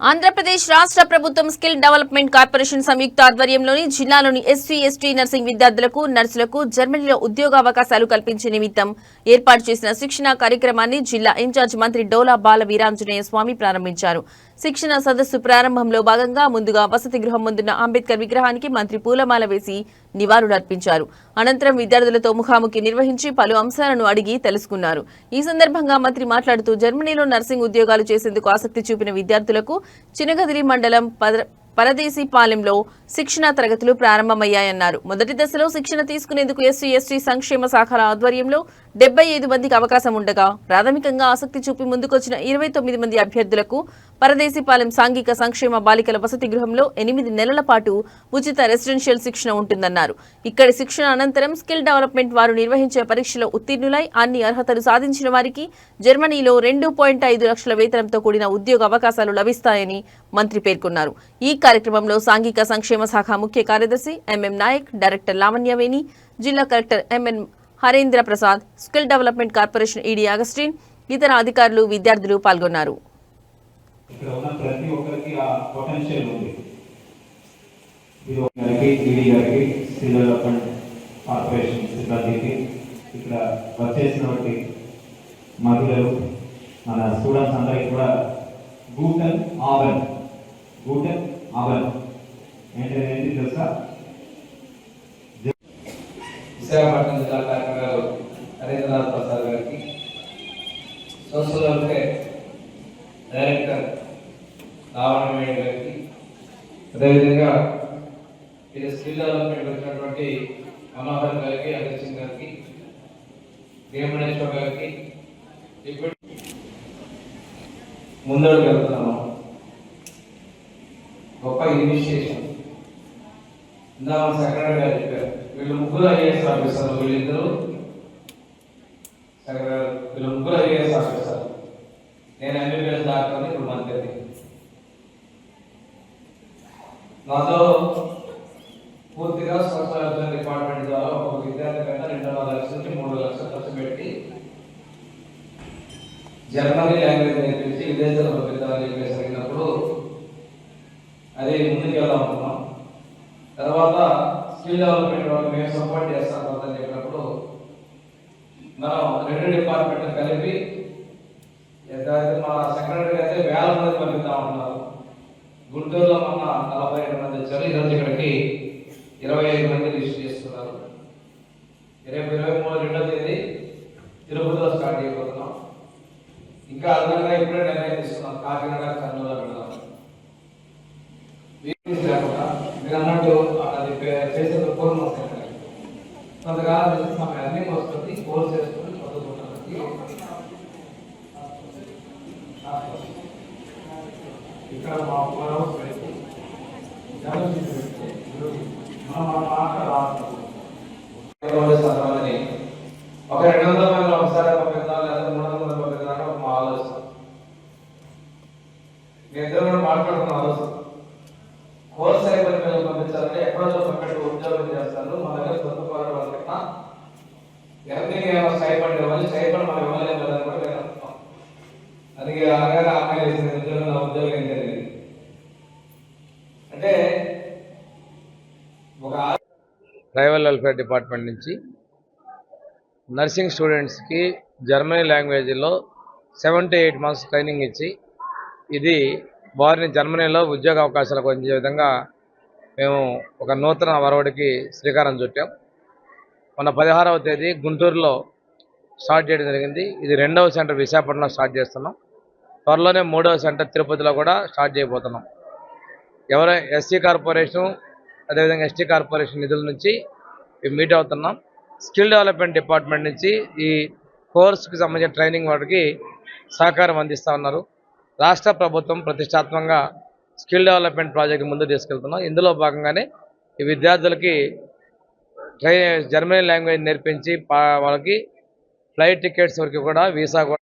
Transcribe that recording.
ఆంధ్రప్రదేశ్ రాష్ట్ర ప్రభుత్వం skill development corporation సంయుక్త ఆధ్వర్యంలోని జిల్లాలోని ఎస్సీ ఎస్టీ నర్సింగ్ విద్యార్థులకు నర్సులకు జర్మనీలో ఉద్యోగావకాశాలు కల్పించే నిమిత్తం ఏర్పాటు చేసిన శిక్షణ కార్యక్రమాన్ని జిల్లా ఇన్ఛార్జ్ మంత్రి డోలా బాల వీరాంజనేయ స్వామి ప్రారంభించారు. శిక్షణ సదస్సు ప్రారంభంలో భాగంగా ముందుగా వసతి గృహం ముందున్న అంబేద్కర్ విగ్రహానికి మంత్రి పూలమాల వేసి నివాళులర్పించారు. అనంతరం విద్యార్థులతో ముఖాముఖి నిర్వహించి పలు అంశాలను అడిగి తెలుసుకున్నారు. ఈ సందర్భంగా మంత్రి మాట్లాడుతూ జర్మనీలో నర్సింగ్ ఉద్యోగాలు చేసేందుకు ఆసక్తి చూపిన విద్యార్థులకు చినగదిరి మండలం పద- పరదేశీపాలెంలో శిక్షణ తరగతులు ప్రారంభమయ్యాయన్నారు. మొదటి దశలో శిక్షణ తీసుకునేందుకు ఎస్సీ ఎస్టీ సంక్షేమ శాఖల ఆధ్వర్యంలో డెబ్బై ఐదు మందికి అవకాశం ఉండగా ప్రాథమికంగా ఆసక్తి చూపి ముందుకొచ్చిన ఇరవై తొమ్మిది మంది అభ్యర్థులకు పరదేశీపాలెం సాంఘిక సంక్షేమ బాలికల వసతి గృహంలో ఎనిమిది నెలల పాటు ఉచిత రెసిడెన్షియల్ శిక్షణ ఉంటుందన్నారు. ఇక్కడి శిక్షణ అనంతరం స్కిల్ డెవలప్మెంట్ వారు నిర్వహించే పరీక్షలో ఉత్తీర్ణులై అన్ని అర్హతలు సాధించిన వారికి జర్మనీలో రెండు పాయింట్ ఐదు లక్షల వేతనంతో కూడిన ఉద్యోగ అవకాశాలు లభిస్తాయని మంత్రి పేర్కొన్నారు. ఈ కార్యక్రమంలో సాంఘిక సంక్షేమ శాఖ ముఖ్య కార్యదర్శి ఎంఎం నాయక్ డైరెక్టర్ లావణ్యవేణి జిల్లా collector MN Harendra Prasad skill development corporation ED Augustine ఇతర అధికారులు విద్యార్థులు పాల్గొన్నారు. ఇక్కడ వచ్చేసినటువంటి మహిళలు మన స్టూడెంట్స్ అందరికీ కూడా గూటన్ ఆవెన్ గూటన్ ఆవెన్ ఏంటంటే ఏంటి తెలుసా? విశాఖపట్నం జిల్లా కలెక్టర్ గారు హరేంద్రనాథ్ ప్రసాద్ గారికి సోషల్ వెల్ఫేర్ డైరెక్టర్ రావణవేణి గారికి అదేవిధంగా ఇది స్కిల్ డెవలప్మెంట్ వచ్చినటువంటి మనోహర్ గారికి అజిత్ సింగ్ గారికి భీమణేశ్వర్ గారికి ఇప్పుడు ముందడుగు వెళ్తున్నాము. ఇనిషియేషన్ ఇందా సెక్రటరీ గారు చెప్పారు వీళ్ళు ముగ్గురు ఐఏఎస్ ఆఫీసర్లు వీళ్ళిద్దరు సెక్రటరీ వీళ్ళు ముగ్గురు ఐఏఎస్ ఆఫీసర్లు. నేను ఎంబీబీఎస్ డాక్టర్ని ఇప్పుడు మంత్రి నాతో పూర్తిగా సోషల్ వెల్ఫేర్ డిపార్ట్మెంట్ ద్వారా ఒక విద్యార్థి కన్నా రెండున్నర లక్షల నుంచి మూడు లక్షలు ఖర్చు పెట్టి జర్మనీ లాంగ్వేజ్ నేర్పించి విదేశాలు పంపిద్దామని చెప్పేసి డెవలప్మెంట్ వాళ్ళు మేము సపోర్ట్ చేస్తాం అని చెప్పినప్పుడు మనం రెండు డిపార్ట్మెంట్ కలిపి ఎంతైతే మా సెక్రటరీ అయితే వేల మంది పంపిస్తా ఉన్నారు. గుంటూరులో మొన్న నలభై ఐదు మంది వచ్చారు. ఈరోజు ఇక్కడికి ఇరవై ఐదు మంది రిజిస్టర్ చేస్తున్నారు. రేపు ఇరవై మూడు రెండో తేదీ తిరుపతిలో స్టార్ట్ చేయబోతున్నాం ఇంకా అదనంగా ఇప్పుడే నిర్ణయం తీసుకున్నాం. కాకినాడ కర్నూలు పెడదాం లేకుండా మీరు అన్నట్టు అది పే- చేసేది పూర్వం వస్తాయి కొంతకాలం చేసి మాకు అన్ని వస్తుంది కోర్స్ చేసుకుని చదువుకుంటానికి ఇక్కడ మా హౌస్ పెట్టి జనం పెట్టి మనం మన మాట రాస్తాం స్టైపండ్ చేయకుండా స్టైపండ్ మనం ఇవ్వలేము కదా అని కూడా నేను అనుకున్నాం అందుకే అనగానే అమ్మాయి వేసిన ఉద్యోగం నా ఉద్యోగం ఏం తెలియదు అంటే ఒక ట్రైబల్ వెల్ఫేర్ డిపార్ట్మెంట్ నుంచి నర్సింగ్ స్టూడెంట్స్కి జర్మనీ లాంగ్వేజ్లో seven to eight months training ఇచ్చి ఇది వారిని జర్మనీలో ఉద్యోగ అవకాశాలు పొందే విధంగా మేము ఒక నూతన వరవడికి శ్రీకారం చుట్టాం. మొన్న పదహారవ తేదీ గుంటూరులో స్టార్ట్ చేయడం జరిగింది. ఇది రెండవ సెంటర్ విశాఖపట్నంలో స్టార్ట్ చేస్తున్నాం. త్వరలోనే మూడవ సెంటర్ తిరుపతిలో కూడా స్టార్ట్ చేయబోతున్నాం. ఎవరై ఎస్సీ కార్పొరేషన్ అదేవిధంగా ఎస్టీ కార్పొరేషన్ నిధుల నుంచి మీట్ అవుతున్నాం. స్కిల్ డెవలప్మెంట్ డిపార్ట్మెంట్ నుంచి ఈ కోర్సుకి సంబంధించిన ట్రైనింగ్ వాటికి సహకారం అందిస్తూ ఉన్నారు. రాష్ట్ర ప్రభుత్వం ప్రతిష్టాత్మకంగా స్కిల్ డెవలప్మెంట్ ప్రాజెక్ట్ ముందు తీసుకెళ్తున్నాం. ఇందులో భాగంగానే ఈ విద్యార్థులకి ట్రై జర్మనీ లాంగ్వేజ్ నేర్పించి వాళ్ళకి ఫ్లైట్ టికెట్స్ వరకు కూడా వీసా కూడా